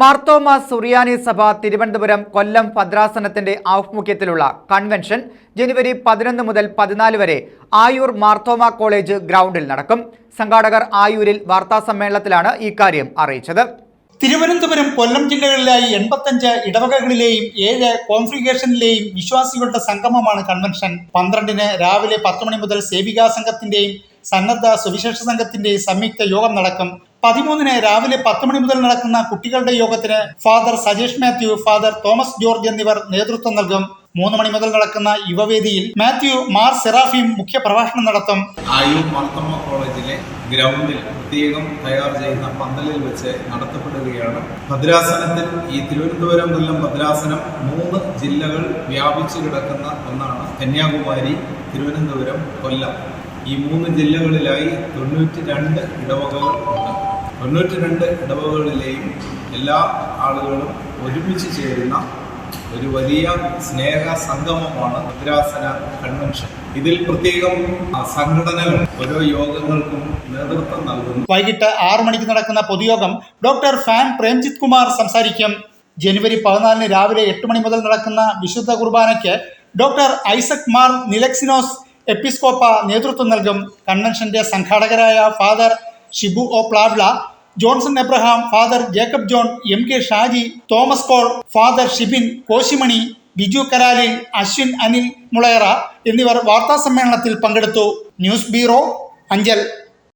മാർത്തോമ സുറിയാനി സഭ തിരുവനന്തപുരം കൊല്ലം ഭദ്രാസനത്തിന്റെ ആഭിമുഖ്യത്തിലുള്ള കൺവെൻഷൻ ജനുവരി പതിനൊന്ന് മുതൽ പതിനാല് വരെ ആയൂർ മാർത്തോമ കോളേജ് ഗ്രൗണ്ടിൽ നടക്കും. സംഘാടകർ ആയൂരിൽ വാർത്താസമ്മേളനത്തിലാണ് ഇക്കാര്യം അറിയിച്ചത്. തിരുവനന്തപുരം കൊല്ലം ജില്ലകളിലായി എൺപത്തഞ്ച് ഇടവകകളിലെയും ഏഴ് കോൺഫിഗേഷനിലെയും വിശ്വാസികളുടെ സംഗമമാണ് കൺവെൻഷൻ. പന്ത്രണ്ടിന് രാവിലെ പത്ത് മണി മുതൽ സേവികാ സംഘത്തിന്റെയും സന്നദ്ധ സുവിശേഷ സംഘത്തിന്റെ സംയുക്ത യോഗം നടക്കും. പതിമൂന്നിന് രാവിലെ പത്ത് മണി മുതൽ നടക്കുന്ന കുട്ടികളുടെ യോഗത്തിന് father Sajesh Mathew father Thomas George എന്നിവർ നേതൃത്വം നൽകും. മൂന്ന് മണി മുതൽ നടക്കുന്ന യുവവേദിയിൽ മാത്യു മാർ സെറാഫിയും മുഖ്യ പ്രഭാഷണം നടത്തും കോളേജിലെ ഗ്രൗണ്ടിൽ പ്രത്യേകം തയ്യാർ ചെയ്യുന്ന പന്തലിൽ വെച്ച് നടത്തപ്പെടുകയാണ്. ഭദ്രാസനത്തിൽ ഈ തിരുവനന്തപുരം കൊല്ലം ഭദ്രാസനം മൂന്ന് ജില്ലകൾ വ്യാപിച്ചു കിടക്കുന്ന ഒന്നാണ് കന്യാകുമാരി തിരുവനന്തപുരം കൊല്ലം. ഈ മൂന്ന് ജില്ലകളിലായി തൊണ്ണൂറ്റി രണ്ട് ഇടവകകൾ ഉണ്ട്. തൊണ്ണൂറ്റി രണ്ട് ഇടവകകളിലെയും എല്ലാ ആളുകളും ഒരുമിച്ച് ചേരുന്ന ഒരു വലിയ സ്നേഹ സംഗമമാണ് ഭദ്രാസന കൺവെൻഷൻ. ഇതിൽ പ്രത്യേകം സംഘടനകൾ ഓരോ യോഗങ്ങൾക്കും നേതൃത്വം നൽകുന്നു. വൈകിട്ട് ആറു മണിക്ക് നടക്കുന്ന പൊതുയോഗം ഡോക്ടർ ഫാൻ പ്രേംജിത് കുമാർ സംസാരിക്കും. ജനുവരി പതിനാലിന് രാവിലെ എട്ട് മണി മുതൽ നടക്കുന്ന വിശുദ്ധ കുർബാനയ്ക്ക് ഡോക്ടർ ഐസക് മാർ നിലക്സിനോസ് എപ്പിസ്കോപ്പ നേതൃത്വം നൽകും കൺവെൻഷന്റെ സംഘാടകരായ father Shibu O പ്ലാവ്ല Johnson Abraham father Jacob John M K Shaji Thomas call father Shibin കോശിമണി Biju Karalil Ashwin Anil Mulayara എന്നിവർ വാർത്താ സമ്മേളനത്തിൽ പങ്കെടുത്തു. News bureau Anchal.